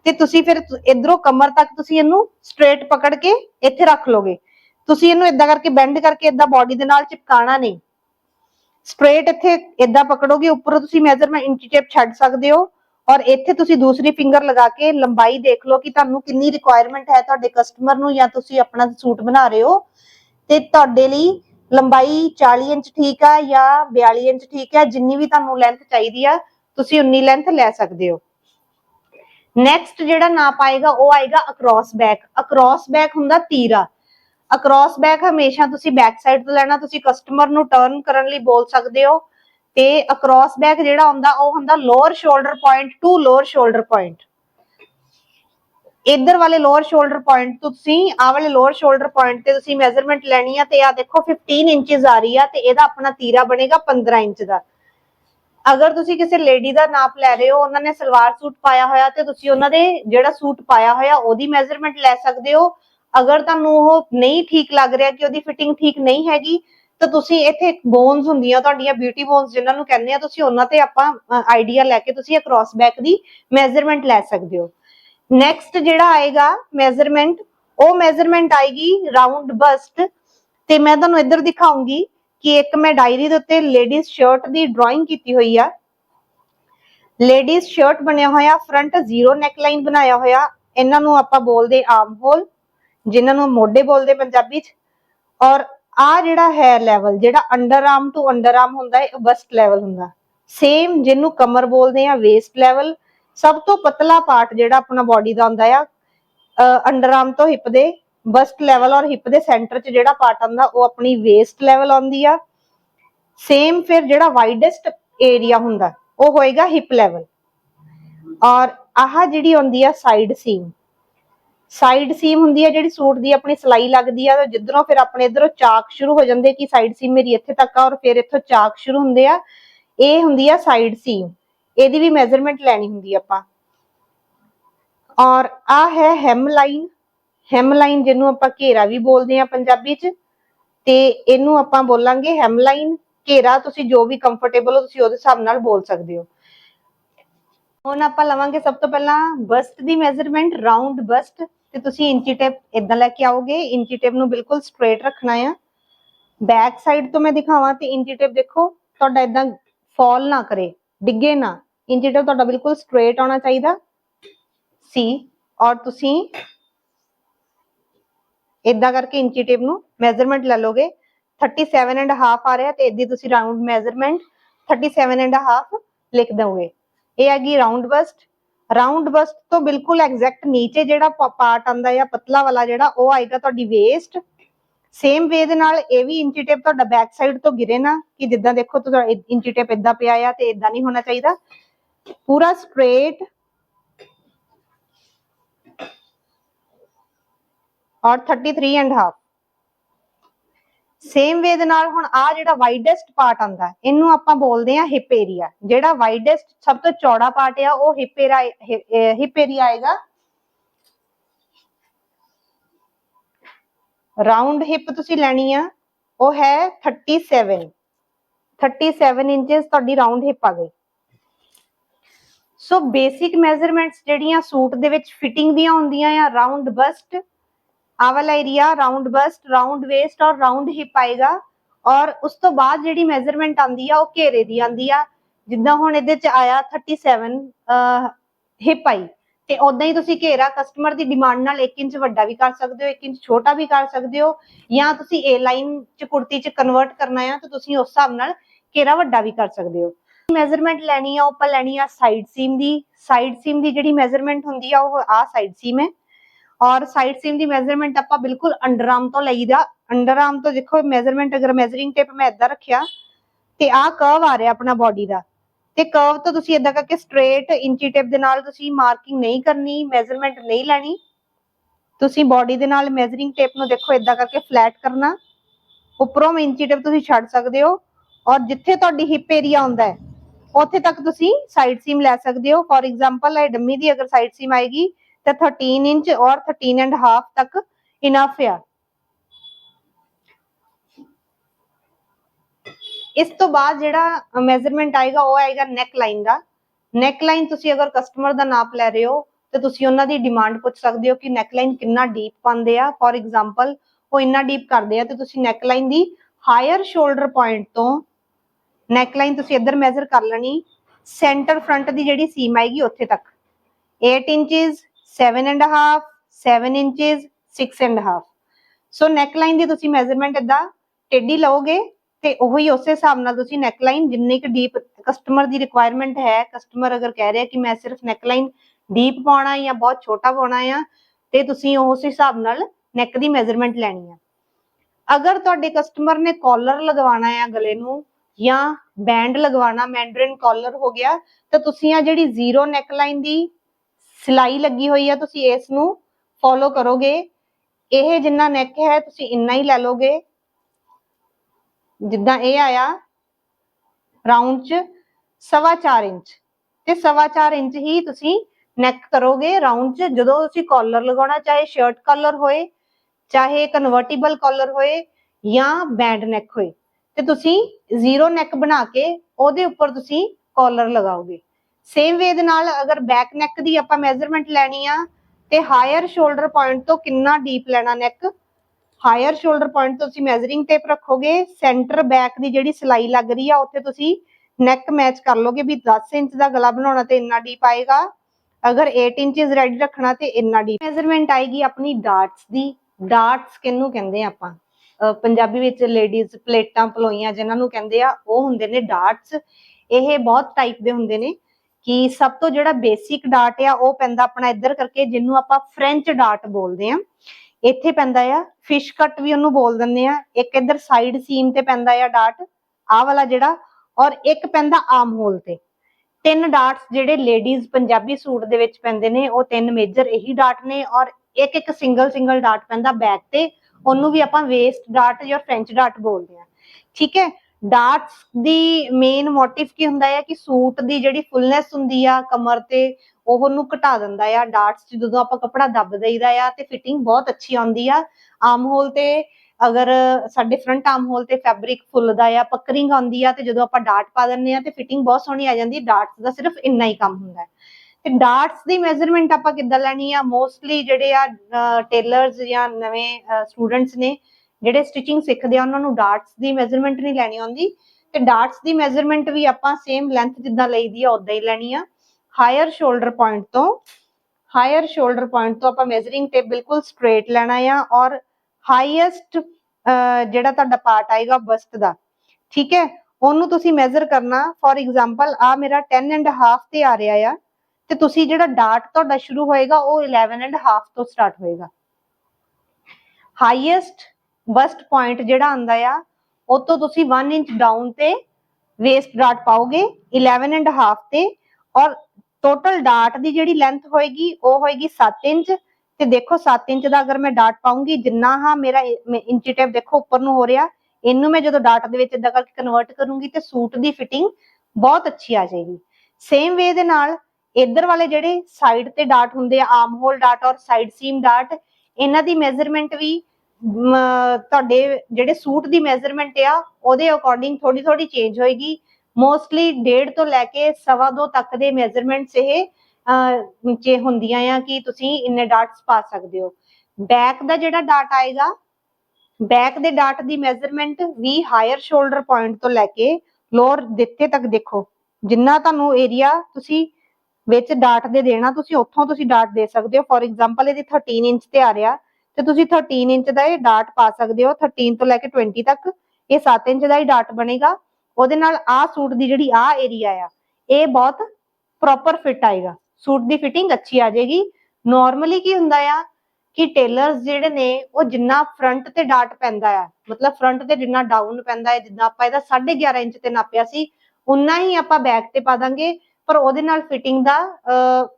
ਤੇ ਤੁਸੀਂ ਫਿਰ ਇਧਰੋਂ ਕਮਰ ਤੱਕ ਤੁਸੀਂ ਇਹਨੂੰ ਸਟ੍ਰੇਟ ਪਕੜ ਕੇ ਇੱਥੇ ਰੱਖ ਲੋਗੇ। ਤੁਸੀਂ ਇਹਨੂੰ ਇਦਾਂ ਕਰਕੇ ਬੈਂਡ ਕਰਕੇ ਇਦਾਂ ਬਾਡੀ ਦੇ ਨਾਲ ਚਿਪਕਾਣਾ ਨਹੀਂ। ਸਟ੍ਰੇਟ ਇੱਥੇ ਇਦਾਂ ਪਕੜੋਗੇ, ਉੱਪਰੋਂ ਤੁਸੀਂ ਮੈਜ਼ਰਮੈਂਟ ਇੰਚੀ ਟੇਪ ਛੱਡ ਸਕਦੇ ਹੋ ਔਰ ਇੱਥੇ ਤੁਸੀਂ ਦੂਸਰੀ ਫਿੰਗਰ ਲਗਾ ਕੇ ਲੰਬਾਈ ਦੇਖ ਲਓ ਕਿ ਤੁਹਾਨੂੰ ਕਿੰਨੀ ਰਿਕੁਆਇਰਮੈਂਟ ਹੈ ਤੁਹਾਡੇ ਕਸਟਮਰ ਨੂੰ ਜਾਂ ਤੁਸੀਂ ਆਪਣਾ ਸੂਟ ਬਣਾ ਰਹੇ ਹੋ। ਤੇ ਤੁਹਾਡੇ ਲਈ ਲੰਬਾਈ 40 ਇੰਚ ਠੀਕ ਆ ਜਾਂ 42 ਇੰਚ ਠੀਕ ਆ, ਜਿੰਨੀ ਵੀ ਤੁਹਾਨੂੰ ਲੈਂਥ ਚਾਹੀਦੀ ਆ, ਤੁਸੀਂ ਉਨੀ ਲੈਂਥ ਲੈ ਸਕਦੇ ਹੋ। ਨੈਕਸਟ ਜਿਹੜਾ ਨਾਪ ਆਏਗਾ, ਉਹ ਆਏਗਾ ਅਕ੍ਰੋਸ ਬੈਕ ਅਕ੍ਰੋਸ ਬੈਕ ਹੁੰਦਾ ਤੀਰਾ। ਅਕ੍ਰੋਸ ਬੈਕ ਹਮੇਸ਼ਾ ਤੁਸੀਂ ਬੈਕ ਸਾਈਡ ਤੋਂ ਲੈਣਾ, ਤੁਸੀਂ ਕਸਟਮਰ ਨੂੰ ਟਰਨ ਕਰਨ ਲਈ ਬੋਲ ਸਕਦੇ ਹੋ। ਤੇ ਅਕ੍ਰੋਸ ਬੈਕ ਜਿਹੜਾ ਹੁੰਦਾ, ਉਹ ਹੁੰਦਾ lower shoulder point to lower shoulder point ਇਧਰ ਵਾਲੇ ਲੋਅਰ ਸ਼ੋਲਡਰ ਪੁਆਇੰਟ ਤੋਂ ਤੁਸੀਂ, ਆਹ ਵਾਲੇ ਲੋਅਰ ਸ਼ੋਲਡਰ ਪੁਆਇੰਟ ਤੇ ਤੁਸੀਂ ਮੈਜ਼ਰਮੈਂਟ ਲੈਣੀ ਆ ਤੇ ਆ ਦੇਖੋ 15 ਇੰਚਸ ਆ ਰਹੀ ਆ ਤੇ ਇਹਦਾ ਆਪਣਾ ਤੀਰਾ ਬਣੇਗਾ 15 ਇੰਚ ਦਾ। ਅਗਰ ਤੁਸੀਂ ਕਿਸੇ ਲੇਡੀ ਦਾ ਨਾਪ ਲੈ ਰਹੇ ਹੋ, ਉਹਨਾਂ ਨੇ ਸਲਵਾਰ ਸੂਟ ਪਾਇਆ ਹੋਇਆ ਤੇ ਤੁਸੀਂ ਉਹਨਾਂ ਦੇ ਜਿਹੜਾ ਸੂਟ ਪਾਇਆ ਹੋਇਆ, ਉਹਦੀ ਮੈਜ਼ਰਮੈਂਟ ਲੈ ਸਕਦੇ ਹੋ। ਅਗਰ ਤੁਹਾਨੂੰ ਉਹ ਨਹੀਂ ਠੀਕ ਲੱਗ ਰਿਹਾ ਕਿ ਉਹਦੀ ਫਿਟਿੰਗ ਠੀਕ ਨਹੀਂ ਹੈਗੀ, ਤਾਂ ਤੁਸੀਂ ਇੱਥੇ ਬੋਨਸ ਹੁੰਦੀਆਂ ਤੁਹਾਡੀਆਂ ਬਿਊਟੀ ਬੋਨਸ ਜਿਨ੍ਹਾਂ ਨੂੰ ਕਹਿੰਦੇ ਆ, ਤੁਸੀਂ ਉਹਨਾਂ ਤੇ ਆਪਾਂ ਆਈਡੀਆ ਲੈ ਕੇ ਤੁਸੀਂ ਅਕ੍ਰੋਸ ਬੈਕ ਦੀ ਮੈਜ਼ਰਮੈਂਟ ਲੈ ਸਕਦੇ ਹੋ। ਨੈਕਸਟ ਜਿਹੜਾ ਆਏਗਾ ਮੈਜ਼ਰਮੈਂਟ ਉਹ ਮੈਜ਼ਰਮੈਂਟ ਆਏਗੀ ਰਾਉਂਡ ਬਸਟ ਤੇ ਮੈਂ ਤੁਹਾਨੂੰ ਇੱਧਰ ਦਿਖਾਉਂਗੀ। ਕਿ ਇੱਕ ਮੈਂ ਡਾਇਰੀ ਦੇ ਉੱਤੇ ਲੇਡੀਜ਼ ਸ਼ਰਟ ਦੀ ਡਰਾਇੰਗ ਕੀਤੀ ਹੋਈ ਆ। ਲੇਡੀਜ਼ ਸ਼ਰਟ ਬਣਿਆ ਹੋਇਆ ਫਰੰਟ ਜ਼ੀਰੋ ਨੈਕ ਲਾਈਨ ਬਣਾਇਆ ਹੋਇਆ। ਇਹਨਾਂ ਨੂੰ ਆਪਾਂ ਬੋਲਦੇ ਆਰਮ ਹੋਲ ਜਿਨ੍ਹਾਂ ਨੂੰ ਮੋਢੇ ਬੋਲਦੇ ਪੰਜਾਬੀ ਚ। ਔਰ ਆ ਜਿਹੜਾ ਹੈ ਲੈਵਲ ਜਿਹੜਾ under arm to under arm ਹੁੰਦਾ ਹੈ ਬਸਟ ਲੈਵਲ ਹੁੰਦਾ। ਸੇਮ ਜਿਹਨੂੰ ਕਮਰ ਬੋਲਦੇ ਆ ਵੇਸਟ ਲੈਵਲ ਸਭ ਤੋਂ ਪਤਲਾ ਪਾਰਟ ਜਿਹੜਾ ਆਪਣਾ ਬਾਡੀ ਦਾ ਹੁੰਦਾ ਆ ਅੰਡਰ ਆਰਮ ਤੋਂ ਹਿਪ ਦੇ। ਬਸਟ ਲੈਵਲ ਔਰ ਹਿਪ ਦੇ ਸੈਂਟਰ 'ਚ ਜਿਹੜਾ ਪਾਰਟ ਆਉਂਦਾ, ਉਹ ਆਪਣੀ ਵੇਸਟ ਲੈਵਲ ਆਉਂਦੀ ਆ। ਸੇਮ ਫਿਰ ਜਿਹੜਾ ਵਾਈਡੈਸਟ ਏਰੀਆ ਹੁੰਦਾ, ਉਹ ਹੋਏਗਾ ਹਿਪ ਲੈਵਲ ਔਰ ਆਹ ਜਿਹੜੀ ਹੁੰਦੀ ਆ ਸਾਈਡ ਸੀਮ ਸਾਈਡ ਸੀਮ ਹੁੰਦੀ ਆ ਜਿਹੜੀ ਸੂਟ ਦੀ ਆਪਣੀ ਸਲਾਈ ਲੱਗਦੀ ਆ, ਜਿੱਧਰੋਂ ਫਿਰ ਆਪਣੇ ਇਧਰੋਂ ਚਾਕ ਸ਼ੁਰੂ ਹੋ ਜਾਂਦੇ ਕਿ ਸਾਈਡ ਸੀਮ ਮੇਰੀ ਇੱਥੇ ਤੱਕ ਆ ਔਰ ਫਿਰ ਇੱਥੋਂ ਚਾਕ ਸ਼ੁਰੂ ਹੁੰਦੇ ਆ। ਇਹ ਹੁੰਦੀ ਆ ਸਾਈਡ ਸੀਮ ਇਹਦੀ ਵੀ ਮੈਜ਼ਰਮੈਂਟ ਲੈਣੀ ਹੁੰਦੀ ਆਪਾਂ। ਔਰ ਆ ਹੈ ਹੈਮ ਲਾਈਨ ਹੈਮਲਾਈਨ ਜਿਹਨੂੰ ਆਪਾਂ ਘੇਰਾ ਵੀ ਬੋਲਦੇ ਆ ਪੰਜਾਬੀ 'ਚ, ਤੇ ਇਹਨੂੰ ਆਪਾਂ ਬੋਲਾਂਗੇ ਹੈਮ ਘੇਰਾ ਤੁਸੀਂ ਜੋ ਵੀ ਕੰਫਰਟੇਬਲ ਹੋ ਤੁਸੀਂ ਉਹਦੇ ਹਿਸਾਬ ਨਾਲ ਬੋਲ ਸਕਦੇ ਹੋ। ਹੁਣ ਆਪਾਂ ਲਵਾਂਗੇ ਸਭ ਤੋਂ ਪਹਿਲਾਂ ਬਸਟ ਦੀ ਮੈਜ਼ਰਮੈਂਟ ਰਾਉਂਡ ਬਸਟ ਤੇ ਤੁਸੀਂ ਇੰਚੀ ਟੇਪ ਇਦਾਂ ਲੈ ਕੇ ਆਓਗੇ, ਇੰਚੀ ਟੇਪ ਨੂੰ ਬਿਲਕੁਲ ਸਟ੍ਰੇਟ ਰੱਖਣਾ ਆ। ਬੈਕ ਸਾਈਡ ਤੋਂ ਮੈਂ ਦਿਖਾਵਾਂ ਤੇ ਇੰਚੀ ਟੇਪ ਦੇਖੋ, ਤੁਹਾਡਾ ਇਦਾਂ ਫਾਲ ਨਾ ਕਰੇ, ਡਿੱਗੇ ਨਾ। ਇੰਚੀ ਟੇਪ ਤੁਹਾਡਾ ਬਿਲਕੁਲ ਸਟ੍ਰੇਟ ਆਉਣਾ ਚਾਹੀਦਾ। ਸੀ ਔਰ ਤੁਸੀਂ ਇਦਾਂ ਕਰਕੇ ਇੰਚੀ ਟੇਪ ਨੂੰ ਮੈਜ਼ਰਮੈਂਟ ਲੈ ਲੋਗੇ 37 ਐਂਡ ਹਾਫ ਆ ਰਿਹਾ ਤੇ ਇਦੀ ਤੁਸੀਂ ਰਾਉਂਡ ਮੈਜ਼ਰਮੈਂਟ 37 ਐਂਡ ਹਾਫ ਲਿਖ ਦੋਗੇ ਇਹ ਹੈਗੀ ਰਾਉਂਡ ਬਸਟ ਰਾਉਂਡ ਬਸਟ ਤੋਂ ਬਿਲਕੁਲ ਐਗਜ਼ੈਕਟ ਨੀਚੇ ਜਿਹੜਾ ਪਾਰਟ ਆਂਦਾ ਹੈ ਪਤਲਾ ਵਾਲਾ ਜਿਹੜਾ ਉਹ ਆਏਗਾ ਤੁਹਾਡੀ ਵੇਸਟ ਸੇਮ ਵੇ ਦੇ ਨਾਲ ਇਹ ਵੀ ਇੰਚੀ ਟੇਪ ਤੁਹਾਡਾ ਬੈਕ ਸਾਈਡ ਤੋਂ ਗਿਰੇ ਨਾ, ਕਿ ਜਿੱਦਾਂ ਦੇਖੋ ਤੁਹਾਡਾ ਇੰਚੀ ਟੇਪ ਇਦਾਂ ਪਿਆ ਆ ਤੇ ਇਦਾਂ ਨਹੀਂ ਹੋਣਾ ਚਾਹੀਦਾ। ਪੂਰਾ ਸਟ੍ਰੇਟ ਔਰ 33 ਐਂਡ ਹਾਫ ਸੇਮ ਵੇ ਦੇ ਨਾਲ ਹੁਣ ਆ ਜਿਹੜਾ ਵਾਈਡੈਸਟ ਪਾਰਟ ਆਂਦਾ ਇਹਨੂੰ ਆਪਾਂ ਬੋਲਦੇ ਆ ਹਿਪ ਏਰੀਆ ਜਿਹੜਾ ਵਾਈਡੈਸਟ ਸਭ ਤੋਂ ਚੌੜਾ ਪਾਰਟ ਆ, ਉਹ ਹਿਪ ਏਰੀਆ ਹਿਪ ਏਰੀਆ ਆਏਗਾ। ਰਾਉਂਡ ਹਿਪ ਤੁਸੀਂ ਲੈਣੀ ਆ, ਉਹ ਹੈ 37 37 ਇੰਚਸ ਤੁਹਾਡੀ ਰਾਉਂਡ ਹਿਪ ਆ ਗਈ। ਸੋ ਬੇਸਿਕ ਮੈਜ਼ਰਮੈਂਟਸ ਜਿਹੜੀਆਂ ਸੂਟ ਦੇ ਵਿੱਚ ਫਿਟਿੰਗ ਦੀਆਂ ਹੁੰਦੀਆਂ ਆ ਰਾਉਂਡ ਬਸਟ ਆ ਵਾਲਾ area round bust round waist ਔਰ ਰਾਉਂਡ ਹਿਪ ਆਏਗਾ ਔਰ ਉਸ ਤੋਂ ਬਾਅਦ ਜਿਹੜੀ ਮੈਜ਼ਰਮੈਂਟ ਆਂਦੀ ਆ ਉਹ ਘੇਰੇ ਦੀ ਆਂਦੀ ਆ ਜਿੱਦਾਂ ਹੁਣ ਇਹਦੇ ਚ ਆਇਆ 37 ਹਿਪ ਆਈ ਤੇ ਉਦਾਂ ਹੀ ਤੁਸੀਂ ਘੇਰਾ ਕਸਟਮਰ ਦੀ ਡਿਮਾਂਡ ਨਾਲ 1 ਇੰਚ ਵੱਡਾ ਵੀ ਕਰ ਸਕਦੇ ਹੋ 1 ਇੰਚ ਛੋਟਾ ਵੀ ਕਰ ਸਕਦੇ ਹੋ ਜਾਂ ਤੁਸੀਂ ਏ ਲਾਈਨ ਚ ਕੁੜਤੀ ਚ ਕਨਵਰਟ ਕਰਨਾ ਆ ਤਾਂ ਤੁਸੀਂ ਉਸ ਹਿਸਾਬ ਨਾਲ ਘੇਰਾ ਵੱਡਾ ਵੀ ਕਰ ਸਕਦੇ ਹੋ ਮੈਜ਼ਰਮੈਂਟ ਲੈਣੀ ਆ ਉਹ ਆਪਾਂ ਲੈਣੀ ਆ ਸਾਈਡ ਸੀਮ ਦੀ ਸਾਈਡ ਸੀਮ ਦੀ ਜਿਹੜੀ ਮੈਜ਼ਰਮੈਂਟ ਹੁੰਦੀ ਆ ਉਹ ਆ ਸਾਈਡ ਸੀਮ ਹੈ ਔਰ ਸਾਈਡ ਸੀਮ ਦੀ ਮੈਜ਼ਰਮੈਂਟ ਆਪਾਂ ਬਿਲਕੁਲ ਅੰਡਰ ਆਰਮ ਤੋਂ ਲਈਦਾ ਅੰਡਰ ਆਰਮ ਤੋਂ ਦੇਖੋ ਮੈਜ਼ਰਮੈਂਟ ਅਗਰ ਮੈਜ਼ਰਿੰਗ ਟੇਪ ਮੈਂ ਇਦਾਂ ਰੱਖਿਆ, ਤੇ ਆਹ ਕਰਵ ਆ ਰਿਹਾ ਆਪਣਾ ਬਾਡੀ ਦਾ। ਤੇ ਕਰਵ ਤੋਂ ਤੁਸੀਂ ਇਦਾਂ ਕਰਕੇ ਸਟ੍ਰੇਟ ਇੰਚੀ ਟੇਪ ਦੇ ਨਾਲ ਤੁਸੀਂ ਮਾਰਕਿੰਗ ਨਹੀਂ ਕਰਨੀ ਮੈਜ਼ਰਮੈਂਟ ਨਹੀਂ ਲੈਣੀ। ਤੁਸੀਂ ਬਾਡੀ ਦੇ ਨਾਲ ਮੈਜ਼ਰਿੰਗ ਟੇਪ ਨੂੰ ਦੇਖੋ ਇਦਾਂ ਕਰਕੇ ਫਲੈਟ ਕਰਨਾ। ਉੱਪਰੋਂ ਇੰਚੀ ਟੇਪ ਤੁਸੀਂ ਛੱਡ ਸਕਦੇ ਹੋ। ਔਰ ਜਿੱਥੇ ਤੁਹਾਡੀ ਹਿਪ ਏਰੀਆ ਹੁੰਦਾ ਹੈ, ਉੱਥੇ ਤੱਕ ਤੁਸੀਂ ਸਾਈਡ ਸੀਮ ਲੈ ਸਕਦੇ ਹੋ। ਫੋਰ ਐਗਜ਼ਾਮਪਲ ਇਹ ਡੰਮੀ ਦੀ ਅਗਰ ਸਾਈਡ ਸੀਮ ਆਏਗੀ ਤਾਂ 13 ਇੰਚ ਔਰ 13 ਐਂਡ ਹਾਫ ਤੱਕ ਇਨਫ ਆ। ਇਸ ਤੋਂ ਬਾਅਦ ਜਿਹੜਾ ਮੈਜ਼ਰਮੈਂਟ ਆਏਗਾ, ਉਹ ਆਏਗਾ ਨੈਕ ਲਾਈਨ ਦਾ। ਨੈਕ ਲਾਈਨ ਤੁਸੀਂ ਅਗਰ ਕਸਟਮਰ ਦਾ ਨਾਪ ਲੈ ਰਹੇ ਹੋ, ਤੇ ਤੁਸੀਂ ਉਹਨਾਂ ਦੀ ਡਿਮਾਂਡ ਪੁੱਛ ਸਕਦੇ ਹੋ ਕਿ ਨੈਕ ਲਾਈਨ ਕਿੰਨਾ ਡੀਪ ਪਾਉਂਦੇ ਆ। ਫੋਰ ਐਗਜ਼ਾਮਪਲ ਉਹ ਇੰਨਾ ਡੀਪ ਕਰਦੇ ਆ, ਤੇ ਤੁਸੀਂ ਨੈਕ ਲਾਈਨ ਦੀ ਹਾਇਰ ਸ਼ੋਲਡਰ ਪੁਆਇੰਟ ਤੋਂ ਨੈਕ ਲਾਈਨ ਤੁਸੀਂ ਇੱਧਰ ਮੈਜ਼ਰ ਕਰ ਲੈਣੀ। ਸੈਂਟਰ ਫਰੰਟ ਦੀ ਜਿਹੜੀ ਸੀਮ ਆਏਗੀ, ਉੱਥੇ ਤੱਕ। 8 inches 7 and half 7 inches 6 and half so neck line ਦੀ ਤੁਸੀਂ ਮੈਜ਼ਰਮੈਂਟ ਇਦਾਂ ਟੇਢੀ ਲਓਗੇ ਤੇ ਉਹੀ ਉਸੇ ਹਿਸਾਬ ਨਾਲ ਤੁਸੀਂ ਨੈਕ ਲਾਈਨ ਜਿੰਨੀ ਕੁ ਡੀਪ ਕਸਟਮਰ ਦੀ ਰਿਕੁਆਇਰਮੈਂਟ ਹੈ ਕਸਟਮਰ ਅਗਰ ਕਹਿ ਰਿਹਾ ਕਿ ਮੈਂ ਸਿਰਫ ਨੈਕ ਲਾਈਨ ਡੀਪ ਪਾਉਣਾ ਜਾਂ ਬਹੁਤ ਛੋਟਾ ਪਾਉਣਾ ਆ, ਤੇ ਤੁਸੀਂ ਉਸ ਹਿਸਾਬ ਨਾਲ ਨੈਕ ਦੀ ਮੈਜ਼ਰਮੈਂਟ ਲੈਣੀ ਆ। ਅਗਰ ਤੁਹਾਡੇ ਕਸਟਮਰ ਨੇ ਕਾਲਰ ਲਗਵਾਉਣਾ ਆ ਗਲੇ ਨੂੰ ਜਾਂ ਬੈਂਡ ਲਗਵਾਉਣਾ ਮੈਂਡਰਿਨ ਕਾਲਰ ਹੋ ਗਿਆ, ਤਾਂ ਤੁਸੀਂ ਆ ਜਿਹੜੀ ਜ਼ੀਰੋ ਨੈਕ ਲਾਈਨ ਦੀ ਸਿਲਾਈ ਲੱਗੀ ਹੋਈ ਆ, ਤੁਸੀਂ ਇਸ ਨੂੰ ਫੋਲੋ ਕਰੋਗੇ। ਇਹ ਜਿੰਨਾ ਨੈਕ ਹੈ, ਤੁਸੀਂ ਇੰਨਾ ਹੀ ਲੈ ਲੋਗੇ। ਜਿੱਦਾਂ ਇਹ ਆਇਆ ਰਾਉਂਡ ਚ ਸਵਾ 4 ਇੰਚ। ਤੇ ਸਵਾ 4 ਇੰਚ ਹੀ ਤੁਸੀਂ ਨੈਕ ਕਰੋਗੇ ਰਾਉਂਡ ਚ। ਜਦੋਂ ਤੁਸੀਂ ਕਾਲਰ ਲਗਾਉਣਾ, ਚਾਹੇ ਸ਼ਰਟ ਕਾਲਰ ਹੋਏ, ਚਾਹੇ ਕਨਵਰਟੀਬਲ ਕਾਲਰ ਹੋਏ ਜਾਂ ਬੈਂਡ ਨੈਕ ਹੋਏ। ਤੇ ਤੁਸੀਂ ਜ਼ੀਰੋ ਨੈਕ ਬਣਾ ਕੇ ਉਹਦੇ ਉੱਪਰ ਤੁਸੀਂ ਕਾਲਰ ਲਗਾਓਗੇ। ਸੇਮ ਵੇ ਦੇ ਨਾਲ ਅਗਰ ਬੈਕ ਨੈਕ ਦੀ ਆਪਾਂ ਮੈਜ਼ਰਮੈਂਟ ਲੈਣੀ ਆ, ਤੇ ਹਾਇਰ ਸ਼ੋਲਡਰ ਪੁਆਇੰਟ ਤੋਂ ਕਿੰਨਾ ਡੀਪ ਲੈਣਾ ਨੈਕ ਹਾਇਰ ਸ਼ੋਲਡਰ ਪੁਆਇੰਟ ਤੋਂ ਤੁਸੀਂ ਮੈਜ਼ਰਿੰਗ ਟੇਪ ਰੱਖੋਗੇ ਸੈਂਟਰ ਬੈਕ ਦੀ ਜਿਹੜੀ ਸਿਲਾਈ ਲੱਗ ਰਹੀ ਆ, ਉੱਥੇ ਤੁਸੀਂ ਨੈਕ ਮੈਚ ਕਰ ਲੋਗੇ ਵੀ 10 ਇੰਚ ਦਾ ਗਲਾ ਬਣਾਉਣਾ ਤੇ ਇੰਨਾ ਡੀਪ ਆਏਗਾ। ਅਗਰ 8 ਇੰਚਸ ਰੈਡੀ ਰੱਖਣਾ ਤੇ ਇੰਨਾ ਡੀਪ ਮੈਜ਼ਰਮੈਂਟ ਆਏਗੀ ਆਪਣੀ ਡਾਟਸ ਦੀ। ਡਾਰਟਸ ਕਿਹਨੂੰ ਕਹਿੰਦੇ ਆਪਾਂ? ਪੰਜਾਬੀ ਵਿੱਚ ਲੇਡੀਜ਼ ਪਲੇਟਾਂ ਪਲੋਈਆਂ ਜਿਨ੍ਹਾਂ ਨੂੰ ਕਹਿੰਦੇ ਆ, ਉਹ ਹੁੰਦੇ ਨੇ ਡਾਟਸ ਇਹ ਬਹੁਤ ਟਾਈਪ ਦੇ ਹੁੰਦੇ ਨੇ। ਕਿ ਸਭ ਤੋਂ ਜਿਹੜਾ ਬੇਸਿਕ ਡਾਟ ਆ, ਉਹ ਪੈਂਦਾ ਆਪਣਾ ਇੱਧਰ ਕਰਕੇ, ਜਿਹਨੂੰ ਆਪਾਂ ਫ੍ਰੈਂਚ ਡਾਟ ਬੋਲਦੇ ਆ ਇੱਥੇ ਪੈਂਦਾ ਆ ਫਿਸ਼ ਕੱਟ ਵੀ ਉਹਨੂੰ ਬੋਲ ਦਿੰਦੇ ਆ ਇੱਕ ਇੱਧਰ ਸਾਈਡ ਸੀਮ ਤੇ ਪੈਂਦਾ ਆ ਡਾਟ ਆਹ ਵਾਲਾ ਜਿਹੜਾ, ਔਰ ਇੱਕ ਪੈਂਦਾ ਆਰਮ ਹੋਲ ਤੇ। ਤਿੰਨ ਡਾਟਸ ਜਿਹੜੇ ਲੇਡੀਜ਼ ਪੰਜਾਬੀ ਸੂਟ ਦੇ ਵਿੱਚ ਪੈਂਦੇ ਨੇ, ਉਹ ਤਿੰਨ ਮੇਜਰ ਇਹੀ ਡਾਟ ਨੇ, ਔਰ ਇੱਕ ਇੱਕ ਸਿੰਗਲ ਸਿੰਗਲ ਡਾਟ ਪੈਂਦਾ ਬੈਕ ਤੇ। ਉਹਨੂੰ ਵੀ ਆਪਾਂ ਵੇਸਟ ਡਾਟ ਜਾਂ ਫ੍ਰੈਂਚ ਡਾਟ ਬੋਲਦੇ ਆ ਠੀਕ ਹੈ? ਡਾਟਸ ਦੀ ਮੇਨ ਮੋਟਿਵ ਕੀ ਹੁੰਦਾ ਹੈ ਕਿ ਸੂਟ ਦੀ ਜਿਹੜੀ ਫੁੱਲਨੈਸ ਹੁੰਦੀ ਆ ਕਮਰ ਤੇ, ਉਹ ਉਹਨੂੰ ਘਟਾ ਦਿੰਦਾ ਆ ਡਾਟਸ ਜਦੋਂ ਆਪਾਂ ਕੱਪੜਾ ਦੱਬ ਦਈਦਾ ਆ ਤੇ ਫਿਟਿੰਗ ਬਹੁਤ ਅੱਛੀ ਆਉਂਦੀ ਆ। ਆਰਮ ਹੋਲ ਤੇ ਅਗਰ ਸਾਡੇ ਫਰੰਟ ਆਰਮ ਹੋਲ ਤੇ ਫੈਬਰਿਕ ਫੁੱਲਦਾ ਆ ਪਕਰਿੰਗ ਆਉਂਦੀ ਆ ਤੇ ਜਦੋਂ ਆਪਾਂ ਡਾਟ ਪਾ ਦਿੰਨੇ ਆ ਤੇ ਫਿਟਿੰਗ ਬਹੁਤ ਸੋਹਣੀ ਆ ਜਾਂਦੀ ਡਾਟਸ ਦਾ ਸਿਰਫ ਇੰਨਾ ਹੀ ਕੰਮ ਹੁੰਦਾ। ਹੈ ਤੇ ਡਾਟਸ ਦੀ ਮੈਜ਼ਰਮੈਂਟ ਆਪਾਂ ਕਿੱਦਾਂ ਲੈਣੀ ਆ? ਮੋਸਟਲੀ ਜਿਹੜੇ ਆ ਟੇਲਰਸ ਜਾਂ ਨਵੇਂ ਸਟੂਡੈਂਟਸ ਨੇ ਜਿਹੜੇ ਸਟਿਚਿੰਗ ਸਿੱਖਦੇ ਆ, ਉਹਨਾਂ ਨੂੰ ਡਾਟਸ ਦੀ ਮੈਜ਼ਰਮੈਂਟ ਨਹੀਂ ਲੈਣੀ ਆਉਂਦੀ। ਤੇ ਡਾਟਸ ਦੀ ਮੈਜ਼ਰਮੈਂਟ ਵੀ ਆਪਾਂ ਸੇਮ ਲੈਂਥ ਜਿੱਦਾਂ ਲਈਦੀ ਆ ਉਦਾਂ ਹੀ ਲੈਣੀ ਆ। ਹਾਇਰ ਸ਼ੋਲਡਰ ਪੁਆਇੰਟ ਤੋਂ ਹਾਇਰ ਸ਼ੋਲਡਰ ਪੁਆਇੰਟ ਤੋਂ ਆਪਾਂ ਮੈਜ਼ਰਿੰਗ ਟੇਪ ਬਿਲਕੁਲ ਸਟ੍ਰੇਟ ਲੈਣਾ ਆ ਔਰ ਹਾਈਐਸਟ ਜਿਹੜਾ ਤੁਹਾਡਾ ਪਾਰਟ ਆਏਗਾ ਬਸਟ ਦਾ। ਠੀਕ ਹੈ? ਉਹਨੂੰ ਤੁਸੀਂ ਮੈਜ਼ਰ ਕਰਨਾ। ਫੋਰ ਐਗਜ਼ਾਮਪਲ ਆ ਮੇਰਾ 10 ਐਂਡ ਹਾਫ ਤੇ ਆ ਰਿਹਾ ਆ। ਤੇ ਤੁਸੀਂ ਜਿਹੜਾ ਡਾਟ ਤੁਹਾਡਾ ਸ਼ੁਰੂ ਹੋਏਗਾ, ਉਹ 11 ਐਂਡ ਹਾਫ ਤੋਂ ਸਟਾਰਟ ਹੋਏਗਾ। ਹਾਈਐਸਟ ਬਸਟ ਪੁਆਇੰਟ ਜਿਹੜਾ ਆਂਦਾ ਆ ਉਹ ਤੋਂ ਤੁਸੀਂ 1 ਇੰਚ ਡਾਊਨ ਤੇ ਵੇਸਟ ਡਾਟ ਪਾਓਗੇ 11 ਐਂਡ ਹਾਫ ਤੇ, ਔਰ ਟੋਟਲ ਡਾਟ ਦੀ ਜਿਹੜੀ ਲੈਂਥ ਹੋਏਗੀ, ਉਹ ਹੋਏਗੀ 7 ਇੰਚ ਤੇ ਦੇਖੋ 7 ਇੰਚ ਦਾ ਅਗਰ ਮੈਂ ਡਾਟ ਪਾਉਂਗੀ, ਜਿੰਨਾ ਹਾਂ ਮੇਰਾ ਇੰਚੀ ਟੇਪ ਦੇਖੋ ਉੱਪਰ ਨੂੰ ਹੋ ਰਿਹਾ, ਇਹਨੂੰ ਮੈਂ ਜਦੋਂ ਡਾਟ ਦੇ ਵਿੱਚ ਇਦਾਂ ਕਰਕੇ ਕਨਵਰਟ ਕਰੂੰਗੀ ਤੇ ਸੂਟ ਦੀ ਫਿਟਿੰਗ ਬਹੁਤ ਅੱਛੀ ਆ ਜਾਏਗੀ। ਸੇਮ ਵੇ ਦੇ ਨਾਲ ਇਧਰ ਵਾਲੇ ਜਿਹੜੇ ਸਾਈਡ ਤੇ ਡਾਟ ਹੁੰਦੇ ਆ ਆਰਮ ਹੋਲ ਡਾਟ ਔਰ ਸਾਈਡ ਸੀਮ ਡਾਟ ਇਹਨਾਂ ਦੀ ਮੈਜ਼ਰਮੈਂਟ ਵੀ ਤੁਹਾਡੇ ਜਿਹੜੇ ਸੂਟ ਦੀ ਮੈਜ਼ਰਮੈਂਟ ਆ, ਉਹਦੇ ਅਕੋਰਡਿੰਗ ਥੋੜੀ ਥੋੜੀ ਚੇਂਜ ਹੋਏਗੀ। ਮੋਸਟਲੀ 1.5 ਤੋਂ ਲੈ ਕੇ 2.5 ਤੱਕ ਦੇ ਮੈਜ਼ਰਮੈਂਟਸ ਇਹ ਨੀਚੇ ਹੁੰਦੀਆਂ ਆ ਕਿ ਤੁਸੀਂ ਇੰਨੇ ਡਾਟਸ ਪਾ ਸਕਦੇ ਹੋ। ਬੈਕ ਦਾ ਜਿਹੜਾ ਡਾਟ ਆਏਗਾ ਬੈਕ ਦੇ ਡਾਟ ਦੀ ਮੈਜ਼ਰਮੈਂਟ ਵੀ ਹਾਇਰ ਸ਼ੋਲਡਰ ਪੁਆਇੰਟ ਤੋਂ ਲੈ ਕੇ ਲੋਅਰ ਦਿੱਤੇ ਤੱਕ ਦੇਖੋ। ਜਿੰਨਾ ਤੁਹਾਨੂੰ ਏਰੀਆ ਤੁਸੀਂ ਵਿੱਚ ਡਾਟ ਦੇ ਦੇਣਾ, ਤੁਸੀਂ ਉੱਥੋਂ ਤੁਸੀਂ ਡਾਟ ਦੇ ਸਕਦੇ ਹੋ। ਫੋਰ ਐਗਜ਼ਾਮਪਲ ਇਹਦੀ 13 ਇੰਚ ਤੇ ਆ ਰਿਹਾ। ਤੇ ਤੁਸੀਂ 13 ਇੰਚ ਦਾ ਇਹ ਡਾਟ ਪਾ ਸਕਦੇ ਹੋ 13 ਤੋਂ ਲੈ ਕੇ 20 ਤੱਕ। ਇਹ 7 ਇੰਚ ਦਾ ਹੀ ਡਾਟ ਬਣੇਗਾ। ਉਹਦੇ ਨਾਲ ਆਹ ਸੂਟ ਦੀ ਜਿਹੜੀ ਆਹ ਏਰੀਆ ਆ, ਇਹ ਬਹੁਤ ਪ੍ਰੋਪਰ ਫਿਟ ਆਏਗਾ। ਸੂਟ ਦੀ ਫਿਟਿੰਗ ਅੱਛੀ ਆ ਜਾਏਗੀ। ਨਾਰਮਲੀ ਕੀ ਹੁੰਦਾ ਆ ਕਿ ਟੇਲਰਸ ਜਿਹੜੇ ਨੇ, ਉਹ ਜਿੰਨਾ ਫਰੰਟ ਤੇ ਡਾਟ ਪੈਂਦਾ ਆ, ਮਤਲਬ ਫਰੰਟ ਤੇ ਜਿੰਨਾ ਡਾਊਨ ਪੈਂਦਾ ਹੈ ਜਿੰਨਾ ਆਪਾਂ ਇਹਦਾ 11.5 ਇੰਚ ਤੇ ਨਾਪਿਆ ਸੀ ਉਨਾ ਹੀ ਆਪਾਂ ਬੈਕ ਤੇ ਪਾ ਦਾਂਗੇ। ਪਰ ਉਹਦੇ ਨਾਲ ਫਿਟਿੰਗ ਦਾ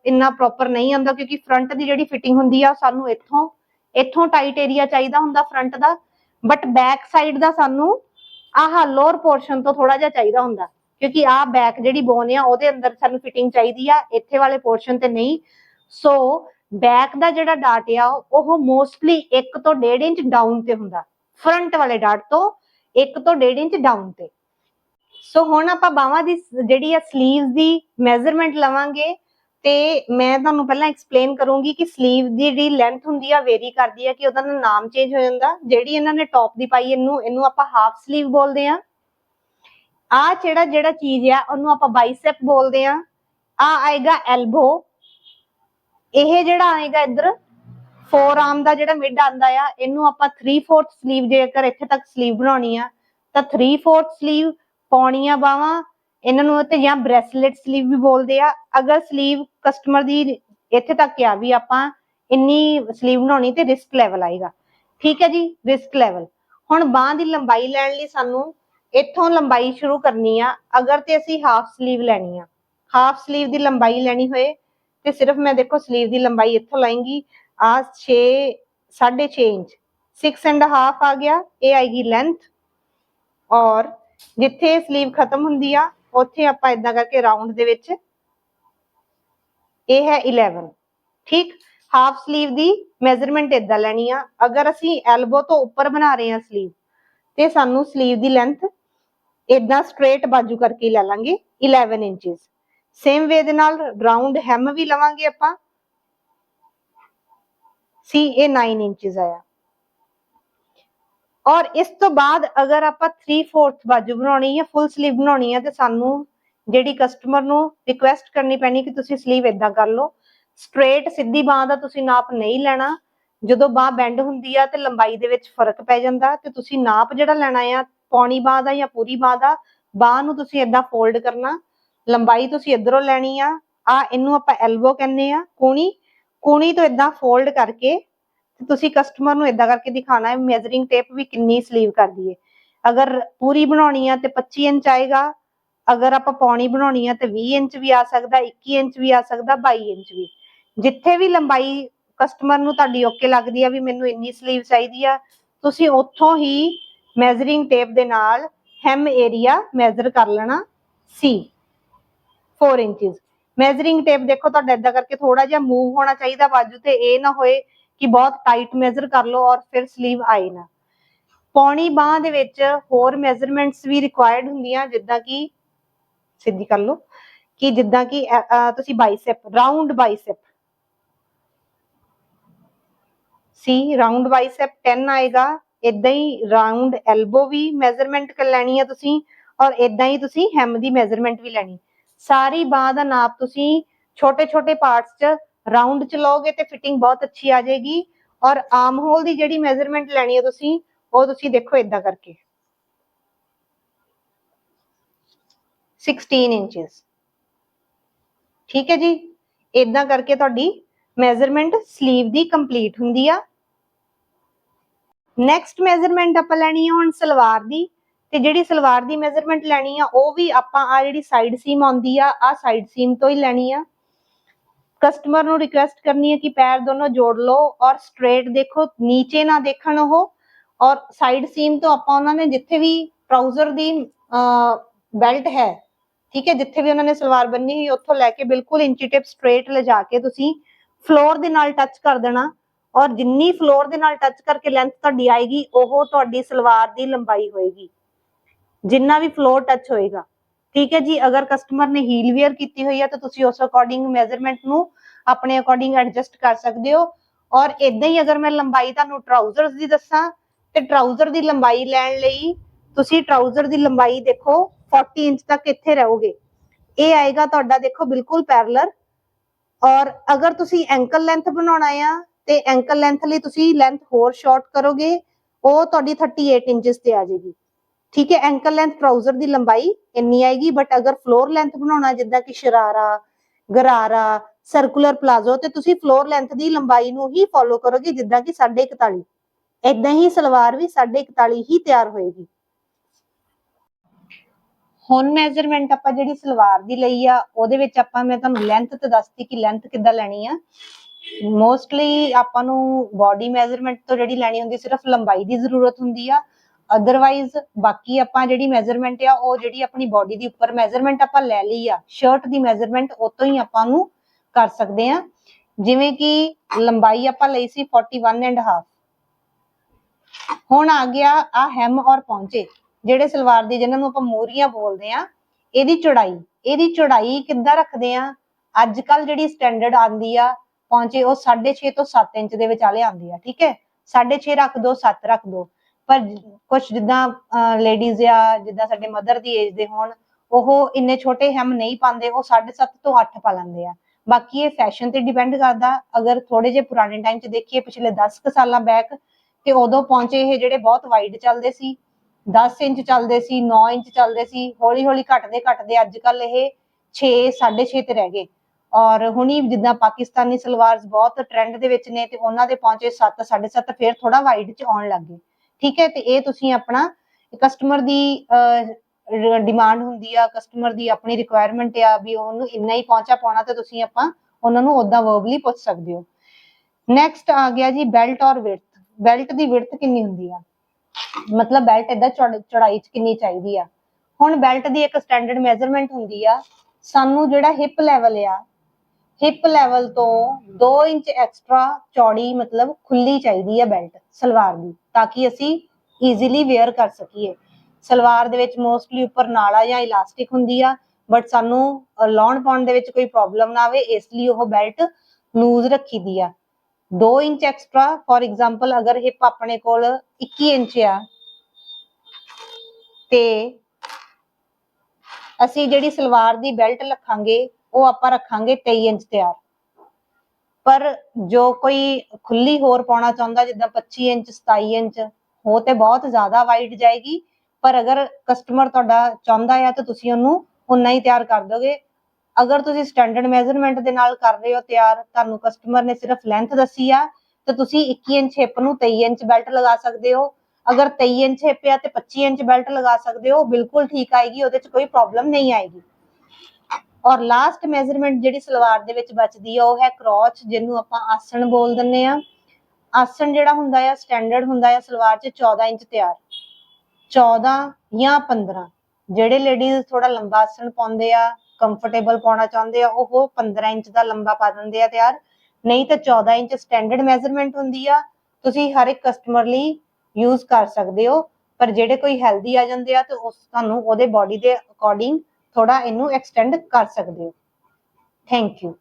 ਇੰਨਾ ਪ੍ਰੋਪਰ ਨਹੀਂ ਆਉਂਦਾ, ਕਿਉਂਕਿ ਫਰੰਟ ਦੀ ਜਿਹੜੀ ਫਿਟਿੰਗ ਹੁੰਦੀ ਆ ਸਾਨੂੰ ਇੱਥੋਂ ਇੱਥੋਂ ਟਾਈਟ ਏਰੀਆ ਚਾਹੀਦਾ ਹੁੰਦਾ ਫਰੰਟ ਦਾ ਬਟ ਬੈਕ ਸਾਈਡ ਦਾ ਸਾਨੂੰ ਆਹ ਲੋਅਰ ਪੋਰਸ਼ਨ ਤੋਂ ਥੋੜਾ ਜਿਹਾ ਚਾਹੀਦਾ ਹੁੰਦਾ, ਕਿਉਂਕਿ ਆਹ ਬੈਕ ਜਿਹੜੀ ਬੋਨ ਆ ਉਹਦੇ ਅੰਦਰ ਸਾਨੂੰ ਫਿਟਿੰਗ ਚਾਹੀਦੀ ਆ, ਇੱਥੇ ਵਾਲੇ ਪੋਰਸ਼ਨ ਤੇ ਨਹੀਂ। ਸੋ ਬੈਕ ਦਾ ਜਿਹੜਾ ਡਾਟ ਆ, ਉਹ ਮੋਸਟਲੀ 1 ਤੋਂ 1.5 ਇੰਚ ਡਾਊਨ ਤੇ ਹੁੰਦਾ ਫਰੰਟ ਵਾਲੇ ਡਾਟ ਤੋਂ 1 ਤੋਂ 1.5 ਇੰਚ ਡਾਊਨ ਤੇ। ਸੋ ਹੁਣ ਆਪਾਂ ਬਾਹਾਂ ਦੀ ਜਿਹੜੀ ਆ 슬ੀਵਸ ਦੀ ਮੈਜ਼ਰਮੈਂਟ ਲਵਾਂਗੇ ਤੇ ਮੈਂ ਤੁਹਾਨੂੰ ਪਹਿਲਾਂ ਐਕਸਪਲੇਨ ਕਰੂੰਗੀ ਕਿ ਸਲੀਵ ਦੀ ਜਿਹੜੀ ਲੈਂਥ ਹੁੰਦੀ ਆ ਵੇਰੀ ਕਰਦੀ ਆ, ਕਿ ਉਹਦਾ ਨਾਮ ਚੇਂਜ ਹੋ ਜਾਂਦਾ। ਜਿਹੜੀ ਇਹਨਾਂ ਨੇ ਟੌਪ ਦੀ ਪਾਈ, ਇਹਨੂੰ ਇਹਨੂੰ ਆਪਾਂ ਹਾਫ ਸਲੀਵ ਬੋਲਦੇ ਆ। ਆ ਜਿਹੜਾ ਜਿਹੜਾ ਚੀਜ਼ ਆ, ਉਹਨੂੰ ਆਪਾਂ ਬਾਈਸੈਪ ਬੋਲਦੇ ਆ। ਆ ਆਏਗਾ ਐਲਬੋ ਇਹ ਜਿਹੜਾ ਆਏਗਾ ਇੱਧਰ ਫੋਰ ਆਰਮ ਦਾ ਜਿਹੜਾ ਮਿਡ ਆਂਦਾ ਆ, ਇਹਨੂੰ ਆਪਾਂ 3/4 ਸਲੀਵ ਜੇਕਰ ਇੱਥੇ ਤੱਕ ਸਲੀਵ ਬਣਾਉਣੀ ਆ, ਤਾਂ 3/4 ਸਲੀਵ ਪਾਉਣੀ ਆ ਬਾਵਾ ਇਹਨਾਂ ਨੂੰ ਤੇ ਜਾਂ ਬ੍ਰੈਸਲੇਟ 슬ੀਵ ਵੀ ਬੋਲਦੇ ਆ ਅਗਰ 슬ੀਵ ਕਸਟਮਰ ਦੀ ਇੱਥੇ ਤੱਕ ਆ ਵੀ ਆਪਾਂ ਇੰਨੀ 슬ੀਵ ਬਣਾਉਣੀ ਤੇ ਰਿਸਕ ਲੈਵਲ ਆਏਗਾ ਠੀਕ ਹੈ ਜੀ ਰਿਸਕ ਲੈਵਲ ਹੁਣ ਬਾਹ ਦੀ ਲੰਬਾਈ ਲੈਣ ਲਈ ਸਾਨੂੰ ਇੱਥੋਂ ਲੰਬਾਈ ਸ਼ੁਰੂ ਕਰਨੀ ਆ ਅਗਰ ਤੇ ਅਸੀਂ ਹਾਫ 슬ੀਵ ਲੈਣੀ ਆ ਹਾਫ 슬ੀਵ ਦੀ ਲੰਬਾਈ ਲੈਣੀ ਹੋਏ ਤੇ ਸਿਰਫ ਮੈਂ ਦੇਖੋ 슬ੀਵ ਦੀ ਲੰਬਾਈ ਇੱਥੋਂ ਲਾਏਗੀ ਆ 6 6.5 ਇੰਚ 6 ਐਂਡ ਹਾਫ ਆ ਗਿਆ ਇਹ ਆਏਗੀ ਲੈਂਥ ਔਰ ਜਿੱਥੇ 슬ੀਵ ਖਤਮ ਹੁੰਦੀ ਆ ਉੱਥੇ ਆਪਾਂ ਇਦਾਂ ਕਰਕੇ ਰਾਉਂਡ ਦੇ ਵਿੱਚ ਇਹ ਹੈ 11 ਠੀਕ? ਹਾਫ ਸਲੀਵ ਦੀ ਮੈਜ਼ਰਮੈਂਟ ਇਦਾਂ ਲੈਣੀ ਆ। ਅਗਰ ਅਸੀਂ ਐਲਬੋ ਤੋਂ ਉੱਪਰ ਬਣਾ ਰਹੇ ਹਾਂ ਸਲੀਵ ਤੇ ਸਾਨੂੰ ਸਲੀਵ ਦੀ ਲੈਂਥ ਇਦਾਂ ਸਟ੍ਰੇਟ ਬਾਜੂ ਕਰਕੇ ਲੈ ਲਾਂਗੇ 11 ਇੰਚਸ ਸੇਮ ਵੇ ਦੇ ਨਾਲ ਰਾਉਂਡ ਹੈਮ ਵੀ ਲਵਾਂਗੇ ਆਪਾਂ। ਸੀ ਇਹ 9 ਇੰਚਸ ਆਇਆ। ਔਰ ਇਸ ਤੋਂ ਬਾਅਦ ਅਗਰ ਆਪਾਂ 3/4 ਬਾਜੂ ਬਣਾਉਣੀ ਹੈ ਫੁੱਲ 슬ੀਵ ਬਣਾਉਣੀ ਹੈ ਤੇ ਸਾਨੂੰ ਜਿਹੜੀ ਕਸਟਮਰ ਨੂੰ ਰਿਕੁਐਸਟ ਕਰਨੀ ਪੈਣੀ ਕਿ ਤੁਸੀਂ 슬ੀਵ ਇਦਾਂ ਕਰ ਲਓ। ਸਟ੍ਰੇਟ ਸਿੱਧੀ ਬਾਹ ਦਾ ਤੁਸੀਂ ਨਾਪ ਨਹੀਂ ਲੈਣਾ। ਜਦੋਂ ਬਾਹ ਬੈਂਡ ਹੁੰਦੀ ਆ ਤੇ ਲੰਬਾਈ ਦੇ ਵਿੱਚ ਫ਼ਰਕ ਪੈ ਜਾਂਦਾ ਤੇ ਤੁਸੀਂ ਨਾਪ ਜਿਹੜਾ ਲੈਣਾ ਆ, ਪੌਣੀ ਬਾਹ ਦਾ ਜਾਂ ਪੂਰੀ ਬਾਹ ਦਾ, ਬਾਹ ਨੂੰ ਤੁਸੀਂ ਇਦਾਂ ਫੋਲਡ ਕਰਨਾ। ਲੰਬਾਈ ਤੁਸੀਂ ਇਧਰੋਂ ਲੈਣੀ ਆ। ਆ ਇਹਨੂੰ ਆਪਾਂ ਐਲਬੋ ਕਹਿੰਦੇ ਆ। ਕੂਣੀ। ਕੂਣੀ ਤੋਂ ਇਦਾਂ ਫੋਲਡ ਕਰਕੇ ਤੇ ਤੁਸੀਂ ਕਸਟਮਰ ਨੂੰ ਇਦਾਂ ਕਰਕੇ ਦਿਖਾਣਾ ਹੈ ਮੈਜ਼ਰਿੰਗ ਟੇਪ ਵੀ ਕਿੰਨੀ 슬ੀਵ ਕਰਦੀ ਹੈ। ਅਗਰ ਪੂਰੀ ਬਣਾਉਣੀ ਆ ਤੇ 25 ਇੰਚ ਆਏਗਾ, ਅਗਰ ਆਪਾਂ ਪੌਣੀ ਬਣਾਉਣੀ ਆ ਤੇ 20 ਇੰਚ ਵੀ ਆ ਸਕਦਾ 21 ਇੰਚ ਵੀ ਆ ਸਕਦਾ 22 ਇੰਚ ਵੀ। ਜਿੱਥੇ ਵੀ ਲੰਬਾਈ ਕਸਟਮਰ ਨੂੰ ਤੁਹਾਡੀ ਓਕੇ ਲੱਗਦੀ ਆ ਵੀ ਮੈਨੂੰ ਇੰਨੀ 슬ੀਵ ਚਾਹੀਦੀ ਆ, ਤੁਸੀਂ ਉੱਥੋਂ ਹੀ ਮੈਜ਼ਰਿੰਗ ਟੇਪ ਦੇ ਨਾਲ ਹੈਮ ਏਰੀਆ ਮੈਜ਼ਰ ਕਰ ਲੈਣਾ ਸੀ 4 ਇੰਚਸ ਮੈਜ਼ਰਿੰਗ ਟੇਪ ਦੇਖੋ, ਤੁਹਾਡਾ ਇਦਾਂ ਕਰਕੇ ਥੋੜਾ ਜਿਹਾ ਮੂਵ ਹੋਣਾ ਚਾਹੀਦਾ, ਬਾਜੂ ਤੇ ਇਹ ਨਾ ਹੋਏ ਕਿ ਬਹੁਤ ਟਾਈਟ ਮੈਜ਼ਰ ਕਰ ਲਓ ਔਰ ਫਿਰ 슬ੀਵ ਆਏ ਨਾ। ਪੌਣੀ ਬਾਹ ਦੇ ਵਿੱਚ ਹੋਰ ਮੈਜ਼ਰਮੈਂਟਸ ਵੀ ਰਿਕੁਆਇਰਡ ਹੁੰਦੀਆਂ, ਜਿੱਦਾਂ ਕਿ ਸਿੱਧੀ ਕਰ ਲਓ, ਕਿ ਜਿੱਦਾਂ ਕਿ ਤੁਸੀਂ ਬਾਈਸੈਪ ਰਾਉਂਡ ਬਾਈਸੈਪ ਸੀ ਰਾਉਂਡ ਬਾਈਸੈਪ 10 ਆਏਗਾ ਇਦਾਂ ਹੀ ਰਾਉਂਡ ਐਲਬੋ ਵੀ ਮੈਜ਼ਰਮੈਂਟ ਕਰ ਲੈਣੀ ਹੈ ਤੁਸੀਂ, ਔਰ ਇਦਾਂ ਹੀ ਤੁਸੀਂ ਹੈਮ ਦੀ ਮੈਜ਼ਰਮੈਂਟ ਵੀ ਲੈਣੀ। ਸਾਰੀ ਬਾਹ ਦਾ ਨਾਪ ਤੁਸੀਂ ਛੋਟੇ ਛੋਟੇ ਪਾਰਟਸ 'ਚ ਰਾਉਂਡ ਚ ਲਓਗੇ ਤੇ ਫਿਟਿੰਗ ਬਹੁਤ ਅੱਛੀ ਆ ਜਾਏਗੀ ਔਰ ਆਰਮ ਹੋਲ ਦੀ ਜਿਹੜੀ ਮੈਜ਼ਰਮੈਂਟ ਲੈਣੀ ਹੈ ਤੁਸੀਂ, ਉਹ ਤੁਸੀਂ ਦੇਖੋ ਇਦਾਂ ਕਰਕੇ। 16 ਇੰਚਸ ਠੀਕ ਹੈ ਜੀ? ਇਦਾਂ ਕਰਕੇ ਤੁਹਾਡੀ ਮੈਜ਼ਰਮੈਂਟ 슬ੀਵ ਦੀ ਕੰਪਲੀਟ ਹੁੰਦੀ ਆ। ਨੈਕਸਟ ਮੈਜ਼ਰਮੈਂਟ ਆਪਾਂ ਲੈਣੀ ਆ ਹੁਣ ਸਲਵਾਰ ਦੀ। ਤੇ ਜਿਹੜੀ ਸਲਵਾਰ ਦੀ ਮੈਜ਼ਰਮੈਂਟ ਲੈਣੀ ਆ, ਉਹ ਵੀ ਆਪਾਂ ਆ ਜਿਹੜੀ ਸਾਈਡ ਸੀਮ ਆਉਂਦੀ ਆ ਆ ਸਾਈਡ ਸੀਮ ਤੋਂ ਹੀ ਲੈਣੀ ਆ। ਕਸਟਮਰ ਨੂੰ ਰਿਕੁਐਸਟ ਕਰਨੀ ਹੈ ਕਿ ਪੈਰ ਦੋਨੋਂ ਜੋੜ ਲਓ ਔਰ ਸਟ੍ਰੇਟ ਦੇਖੋ ਨੀਚੇ ਨਾ ਦੇਖਣ ਉਹ ਔਰ ਸਾਈਡ ਸੀਮ ਤੋਂ ਆਪਾਂ ਉਹਨਾਂ ਨੇ ਜਿੱਥੇ ਵੀ ਟਰਾਊਜ਼ਰ ਦੀ ਬੈਲਟ ਹੈ ਠੀਕ ਹੈ ਜਿੱਥੇ ਵੀ ਉਹਨਾਂ ਨੇ ਸਲਵਾਰ ਬੰਨੀ ਹੋਈ ਉੱਥੋਂ ਲੈ ਕੇ ਬਿਲਕੁਲ ਇੰਚੀ ਟਿਪ ਸਟ੍ਰੇਟ ਲਿਜਾ ਕੇ ਤੁਸੀਂ ਫਲੋਰ ਦੇ ਨਾਲ ਟੱਚ ਕਰ ਦੇਣਾ ਔਰ ਜਿੰਨੀ ਫਲੋਰ ਦੇ ਨਾਲ ਟੱਚ ਕਰਕੇ ਲੈਂਥ ਤੁਹਾਡੀ ਆਏਗੀ ਉਹ ਤੁਹਾਡੀ ਸਲਵਾਰ ਦੀ ਲੰਬਾਈ ਹੋਏਗੀ ਜਿੰਨਾ ਵੀ ਫਲੋਰ ਟੱਚ ਹੋਏਗਾ ਠੀਕ ਹੈ ਜੀ, ਅਗਰ ਕਸਟਮਰ ਨੇ ਹੀਲ ਵੇਅਰ ਕੀਤੀ ਹੋਈ ਹੈ ਤਾਂ ਤੁਸੀਂ ਉਸ ਅਕੋਰਡਿੰਗ ਮੈਜ਼ਰਮੈਂਟ ਨੂੰ ਆਪਣੇ ਅਕੋਰਡਿੰਗ ਐਡਜਸਟ ਕਰ ਸਕਦੇ ਹੋ। ਔਰ ਇਦਾਂ ਹੀ ਅਗਰ ਮੈਂ ਲੰਬਾਈ ਤੁਹਾਨੂੰ ਟਰਾਊਜ਼ਰਸ ਦੀ ਦੱਸਾਂ, ਤੇ ਟਰਾਊਜ਼ਰ ਦੀ ਲੰਬਾਈ ਲੈਣ ਲਈ ਤੁਸੀਂ ਟਰਾਊਜ਼ਰ ਦੀ ਲੰਬਾਈ ਦੇਖੋ 40 ਇੰਚ ਤੱਕ ਇੱਥੇ ਰਹੋਗੇ। ਇਹ ਆਏਗਾ ਤੁਹਾਡਾ ਦੇਖੋ ਬਿਲਕੁਲ ਪੈਰਲਰ ਔਰ ਅਗਰ ਤੁਸੀਂ ਐਂਕਲ ਲੈਂਥ ਬਣਾਉਣਾ ਆ, ਤੇ ਐਂਕਲ ਲੈਂਥ ਲਈ ਤੁਸੀਂ ਲੈਂਥ ਹੋਰ ਸ਼ਾਰਟ ਕਰੋਗੇ, ਉਹ ਤੁਹਾਡੀ 38 ਇੰਚਸ ਤੇ ਆ ਜਾਏਗੀ। ਠੀਕ ਹੈ ਐਂਕਲ ਲੈਂਥ ਟਰਾਊਜ਼ਰ ਦੀ ਲੰਬਾਈ ਇੰਨੀ ਆਏਗੀ ਬਟ ਅਗਰ ਫਲੋਰ ਲੈਂਥ ਬਣਾਉਣਾ, ਜਿੱਦਾਂ ਕਿ ਸ਼ਰਾਰਾ, ਗਰਾਰਾ ਸਰਕੂਲਰ ਪਲਾਜ਼ੋ ਤੇ ਤੁਸੀਂ ਫਲੋਰ ਲੈਂਥ ਦੀ ਲੰਬਾਈ ਨੂੰ ਹੀ ਫੋਲੋ ਕਰੋਗੇ, ਜਿੱਦਾਂ ਕਿ 41 ਇਦਾਂ ਹੀ ਸਲਵਾਰ ਵੀ 41 ਹੀ ਤਿਆਰ ਹੋਏਗੀ। ਹੁਣ ਮੈਜ਼ਰਮੈਂਟ ਆਪਾਂ ਜਿਹੜੀ ਸਲਵਾਰ ਦੀ ਲਈ ਆ, ਉਹਦੇ ਵਿੱਚ ਆਪਾਂ, ਮੈਂ ਤੁਹਾਨੂੰ ਲੈਂਥ ਤੇ ਦੱਸਤੀ ਕਿ ਲੈਂਥ ਕਿੱਦਾਂ ਲੈਣੀ ਆ। ਮੋਸਟਲੀ ਆਪਾਂ ਨੂੰ ਬਾਡੀ ਮੈਜ਼ਰਮੈਂਟ ਤੋਂ ਜਿਹੜੀ ਲੈਣੀ ਹੁੰਦੀ, ਸਿਰਫ ਲੰਬਾਈ ਦੀ ਜ਼ਰੂਰਤ ਹੁੰਦੀ ਆ। ਅਦਰਵਾਈਜ਼ ਬਾਕੀ ਆਪਾਂ ਜਿਹੜੀ ਮੈਜ਼ਰਮੈਂਟ ਆ, ਉਹ ਜਿਹੜੀ ਆਪਣੀ ਬਾਡੀ ਦੀ ਉੱਪਰ ਮੈਜ਼ਰਮੈਂਟ ਆਪਾਂ ਲੈ ਲਈ ਆ ਸ਼ਰਟ ਦੀ ਮੈਜ਼ਰਮੈਂਟ ਉਤੋਂ ਹੀ ਆਪਾਂ ਨੂੰ ਕਰ ਸਕਦੇ ਆ। ਜਿਵੇਂ ਕਿ ਲੰਬਾਈ ਆਪਾਂ ਲਈ ਸੀ 41 ਐਂਡ ਹਾਫ ਹੁਣ ਆ ਗਿਆ ਆ ਹੈਮ ਔਰ ਪੌਂਚੇ, ਜਿਹੜੇ ਸਲਵਾਰ ਦੀ ਜਿਹਨਾਂ ਨੂੰ ਆਪਾਂ ਮੋਰੀਆਂ ਬੋਲਦੇ ਆ, ਇਹਦੀ ਚੌੜਾਈ। ਇਹਦੀ ਚੌੜਾਈ ਕਿੱਦਾਂ ਰੱਖਦੇ ਆ? ਅੱਜ ਕੱਲ ਜਿਹੜੀ ਸਟੈਂਡਰਡ ਆਂਦੀ ਆ, ਪੌਂਚੇ ਉਹ 6.5 ਤੋਂ 7 ਇੰਚ ਦੇ ਵਿਚਾਲੇ ਆਉਂਦੀ ਆ, ਠੀਕ ਹੈ? 6.5 ਰੱਖ ਦੋ 7 ਰੱਖ ਦੋ। ਪਰ ਕੁਝ ਜਿੱਦਾਂ ਲੇਡੀਜ਼ ਆ ਜਿੱਦਾਂ ਸਾਡੇ ਮਦਰ ਦੀ ਏਜ ਦੇ ਹੋਣ, ਉਹ ਇੰਨੇ ਛੋਟੇ ਹੈਮ ਨਹੀਂ ਪਾਉਂਦੇ, ਉਹ 7.5 ਤੋਂ 8 ਪਾ ਲੈਂਦੇ ਆ। ਬਾਕੀ ਇਹ ਫੈਸ਼ਨ ਤੇ ਡਿਪੈਂਡ ਕਰਦਾ। ਅਗਰ ਥੋੜੇ ਜਿਹੇ ਪੁਰਾਣੇ ਟਾਈਮ 'ਚ ਦੇਖੀਏ, ਪਿਛਲੇ 10 ਕੁ ਸਾਲਾਂ ਬੈਕ ਤੇ ਉਦੋਂ ਪਹੁੰਚੇ ਇਹ ਜਿਹੜੇ ਬਹੁਤ ਵਾਈਡ ਚੱਲਦੇ ਸੀ। 10 ਇੰਚ ਚੱਲਦੇ ਸੀ 9 ਇੰਚ ਚੱਲਦੇ ਸੀ ਹੌਲੀ ਹੌਲੀ ਘਟਦੇ ਘਟਦੇ ਅੱਜ ਕੱਲ ਇਹ 6 6.5 ਤੇ ਰਹਿ ਗਏ। ਔਰ ਹੁਣੀ ਜਿੱਦਾਂ ਪਾਕਿਸਤਾਨੀ ਸਲਵਾਰਸ ਬਹੁਤ ਟ੍ਰੈਂਡ ਦੇ ਵਿੱਚ ਨੇ, ਤੇ ਉਹਨਾਂ ਦੇ ਪਹੁੰਚੇ 7 7.5 ਫੇਰ ਥੋੜਾ ਵਾਈਡ ਚ ਆਉਣ ਲੱਗ ਗਏ। ਠੀਕ ਹੈ, ਤੇ ਇਹ ਤੁਸੀਂ ਆਪਣਾ ਕਸਟਮਰ ਦੀ ਡਿਮਾਂਡ ਹੁੰਦੀ ਆ ਕਸਟਮਰ ਦੀ ਆਪਣੀ ਰਿਕੁਆਇਰਮੈਂਟ ਆ ਵੀ ਉਹਨੂੰ ਇੰਨਾ ਹੀ ਪਹੁੰਚਾ ਪਾਉਣਾ ਤੇ ਤੁਸੀਂ ਆਪਾਂ ਉਹਨਾਂ ਨੂੰ ਉਦਾਂ ਵਰਬਲੀ ਪੁੱਛ ਸਕਦੇ ਹੋ। ਨੈਕਸਟ ਆ ਗਿਆ ਜੀ ਬੈਲਟ ਔਰ ਵਿਡਥ ਬੈਲਟ ਦੀ ਵਿਡਥ ਕਿੰਨੀ ਹੁੰਦੀ ਆ? ਮਤਲਬ ਬੈਲਟ ਇਦਾਂ ਚੌੜਾਈ ਚ ਕਿੰਨੀ ਚਾਹੀਦੀ ਆ? ਹੁਣ ਬੈਲਟ ਦੀ ਇੱਕ ਸਟੈਂਡਰਡ ਮੈਜ਼ਰਮੈਂਟ ਹੁੰਦੀ ਆ, ਸਾਨੂੰ ਜਿਹੜਾ ਹਿਪ ਲੈਵਲ ਆ ਹਿਪ ਲੈਵਲ ਤੋਂ 2 ਇੰਚ ਐਕਸਟਰਾ ਚੌੜੀ ਮਤਲਬ ਖੁੱਲੀ ਚਾਹੀਦੀ ਆ ਬੈਲਟ ਸਲਵਾਰ ਦੀ, ਤਾਂ ਕਿ ਅਸੀਂ ਈਜ਼ੀਲੀ ਵੇਅਰ ਕਰ ਸਕੀਏ। ਸਲਵਾਰ ਦੇ ਵਿੱਚ ਮੋਸਟਲੀ ਉੱਪਰ ਨਾਲਾ ਜਾਂ ਇਲਾਸਟਿਕ ਹੁੰਦੀ ਆ ਬਟ ਸਾਨੂੰ ਲਾਉਣ ਪਾਉਣ ਦੇ ਵਿੱਚ ਕੋਈ ਪ੍ਰੋਬਲਮ ਨਾ ਆਵੇ, ਇਸ ਲਈ ਉਹ ਬੈਲਟ ਲੂਜ਼ ਰੱਖੀ ਦੀ ਆ। 2 ਇੰਚ ਐਕਸਟਰਾ ਫੋਰ ਐਗਜ਼ਾਮਪਲ ਅਗਰ ਹਿਪ ਆਪਣੇ ਕੋਲ 21 ਇੰਚ ਆ, ਤੇ ਅਸੀਂ ਜਿਹੜੀ ਸਲਵਾਰ ਦੀ ਬੈਲਟ ਰੱਖਾਂਗੇ ਉਹ ਆਪਾਂ ਰੱਖਾਂਗੇ 23 ਇੰਚ ਤਿਆਰ। ਪਰ ਜੋ ਕੋਈ ਖੁੱਲੀ ਹੋਰ ਪਾਉਣਾ ਚਾਹੁੰਦਾ, ਜਿੱਦਾਂ 25 ਇੰਚ 27 ਇੰਚ, ਉਹ ਤੇ ਬਹੁਤ ਜ਼ਿਆਦਾ ਵਾਈਡ ਜਾਏਗੀ। ਪਰ ਅਗਰ ਕਸਟਮਰ ਤੁਹਾਡਾ ਚਾਹੁੰਦਾ ਹੈ ਤਾਂ ਤੁਸੀਂ ਉਹਨੂੰ ਉਨਾ ਹੀ ਤਿਆਰ ਕਰ ਦੋਗੇ। ਅਗਰ ਤੁਸੀਂ ਸਟੈਂਡਰਡ ਮੈਜ਼ਰਮੈਂਟ ਦੇ ਨਾਲ ਕਰ ਰਹੇ ਹੋ ਤਿਆਰ, ਤੁਹਾਨੂੰ ਕਸਟਮਰ ਨੇ ਸਿਰਫ ਲੈਂਥ ਦੱਸੀ ਆ, ਤਾਂ ਤੁਸੀਂ 21 ਇੰਚ ਹਿੱਪ ਨੂੰ 23 ਇੰਚ ਬੈਲਟ ਲਗਾ ਸਕਦੇ ਹੋ। ਅਗਰ 23 ਇੰਚ ਹਿੱਪ ਆ ਤੇ 25 ਇੰਚ ਬੈਲਟ ਲਗਾ ਸਕਦੇ ਹੋ ਬਿਲਕੁਲ ਠੀਕ ਆਏਗੀ, ਉਹਦੇ 'ਚ ਕੋਈ ਪ੍ਰੋਬਲਮ ਨਹੀਂ ਆਏਗੀ। ਔਰ ਲਾਸਟ ਮੈਜ਼ਰਮੈਂਟ ਜਿਹੜੀ ਸਲਵਾਰ ਦੇ ਵਿੱਚ ਬਚਦੀ ਆ, ਉਹ ਹੈ ਕ੍ਰੋਚ ਜਿਹਨੂੰ ਆਪਾਂ ਆਸਣ ਬੋਲ ਦਿੰਨੇ ਆ। ਆਸਣ ਜਿਹੜਾ ਹੁੰਦਾ ਆ ਸਟੈਂਡਰਡ ਹੁੰਦਾ ਆ ਸਲਵਾਰ 'ਚ 14 ਇੰਚ ਤਿਆਰ। 14 ਜਾਂ 15 ਜਿਹੜੇ ਲੇਡੀਜ਼ ਥੋੜਾ ਲੰਬਾ ਆਸਣ ਪਾਉਂਦੇ ਆ ਕੰਫਰਟੇਬਲ ਪਾਉਣਾ ਚਾਹੁੰਦੇ ਆ, ਉਹ 15 ਇੰਚ ਦਾ ਲੰਬਾ ਪਾ ਦਿੰਦੇ ਆ ਤਿਆਰ। ਨਹੀਂ ਤਾਂ 14 ਇੰਚ ਸਟੈਂਡਰਡ ਮੈਜ਼ਰਮੈਂਟ ਹੁੰਦੀ ਆ, ਤੁਸੀਂ ਹਰ ਇੱਕ ਕਸਟਮਰ ਲਈ ਯੂਜ਼ ਕਰ ਸਕਦੇ ਹੋ, ਪਰ ਜਿਹੜੇ ਕੋਈ ਹੈਲਦੀ ਆ ਜਾਂਦੇ ਆ, ਤੇ ਉਸ ਤੁਹਾਨੂੰ ਉਹਦੇ ਬਾਡੀ ਦੇ ਅਕੋਰਡਿੰਗ ਥੋੜਾ ਇਹਨੂੰ ਐਕਸਟੈਂਡ ਕਰ ਸਕਦੇ ਹੋ। Thank you